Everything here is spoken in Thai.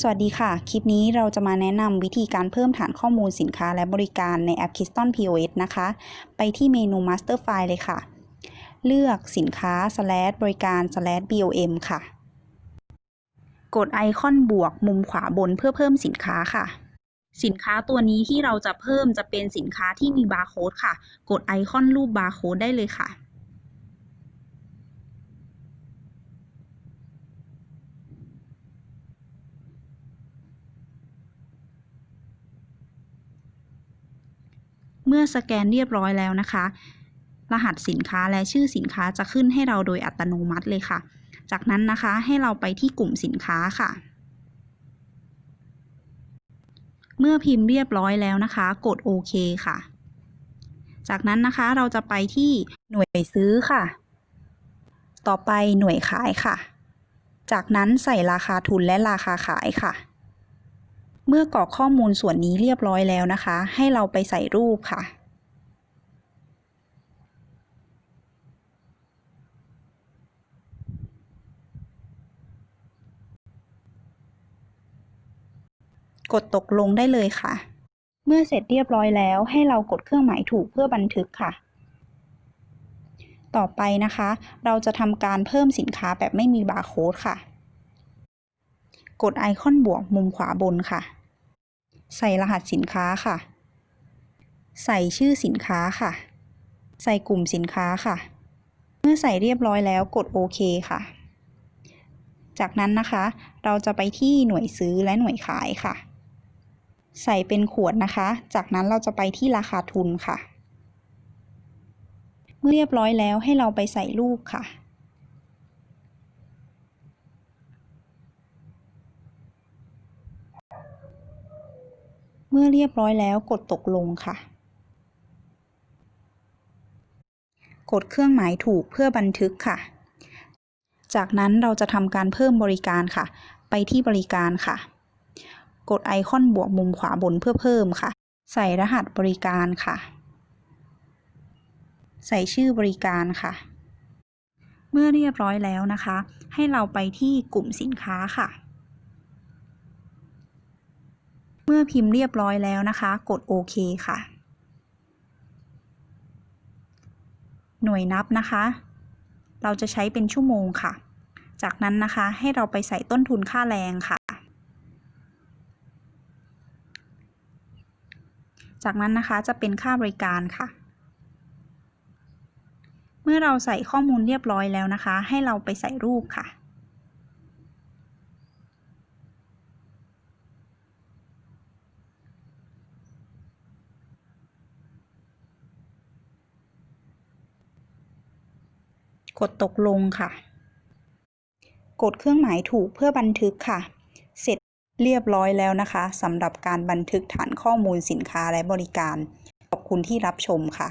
สวัสดีค่ะ คลิปนี้เราจะมาแนะนำวิธีการเพิ่มฐานข้อมูลสินค้าและบริการในแอป Kiston POS นะคะ ไปที่เมนู Master File เลยค่ะ เลือกสินค้า slash บริการ slash BOM ค่ะ กดไอคอนบวกมุมขวาบนเพื่อเพิ่มสินค้าค่ะ สินค้าตัวนี้ที่เราจะเพิ่มจะเป็นสินค้าที่มีบาร์โค้ดค่ะ กดไอคอนรูปบาร์โค้ดได้เลยค่ะ เมื่อสแกนเรียบร้อยแล้วนะคะ รหัสสินค้าและชื่อสินค้าจะขึ้นให้เราโดยอัตโนมัติเลยค่ะ จากนั้นนะคะให้เราไปที่กลุ่มสินค้าค่ะ เมื่อพิมพ์เรียบร้อยแล้วนะคะ กดโอเคค่ะ จากนั้นนะคะเราจะไปที่หน่วยซื้อค่ะ ต่อไปหน่วยขายค่ะ จากนั้นใส่ราคาทุนและราคาขายค่ะ เมื่อกรอกข้อมูลส่วนนี้เรียบร้อยแล้วนะคะ ให้เราไปใส่รูปค่ะ กดตกลงได้เลยค่ะ เมื่อเสร็จเรียบร้อยแล้วให้เรากดเครื่องหมายถูกเพื่อบันทึกค่ะ ต่อไปนะคะ เราจะทำการเพิ่มสินค้าแบบไม่มีบาร์โค้ดค่ะ กดไอคอนบวกมุมขวาบนค่ะ ใส่รหัสสินค้าค่ะ ใส่ชื่อสินค้าค่ะ ใส่กลุ่มสินค้าค่ะ เมื่อใส่เรียบร้อยแล้วกดโอเคค่ะ จากนั้นนะคะ เราจะไปที่หน่วยซื้อและหน่วยขายค่ะ ใส่เป็นขวดนะคะ จากนั้นเราจะไปที่ราคาทุนค่ะ เมื่อเรียบร้อยแล้วให้เราไปใส่รูปค่ะ เมื่อเรียบร้อยแล้วกดตกลงค่ะ กดเครื่องหมายถูกเพื่อบันทึกค่ะ จากนั้นเราจะทำการเพิ่มบริการค่ะ ไปที่บริการค่ะ กดไอคอนบวกมุมขวาบนเพื่อเพิ่มค่ะ ใส่รหัสบริการค่ะ ใส่ชื่อบริการค่ะเมื่อเรียบร้อยแล้วนะคะ ให้เราไปที่กลุ่มสินค้าค่ะ เมื่อพิมพ์เรียบร้อยแล้วนะคะ กดโอเคค่ะ หน่วยนับนะคะ เราจะใช้เป็นชั่วโมงค่ะ จากนั้นนะคะให้เราไปใส่ต้นทุนค่าแรงค่ะ จากนั้นนะคะจะเป็นค่าบริการค่ะเมื่อเราใส่ข้อมูลเรียบร้อยแล้วนะคะ ให้เราไปใส่รูปค่ะ กดตกลงค่ะ กดเครื่องหมายถูกเพื่อบันทึกค่ะ เสร็จเรียบร้อยแล้วนะคะสำหรับการบันทึกฐานข้อมูลสินค้าและบริการ ขอบคุณที่รับชมค่ะ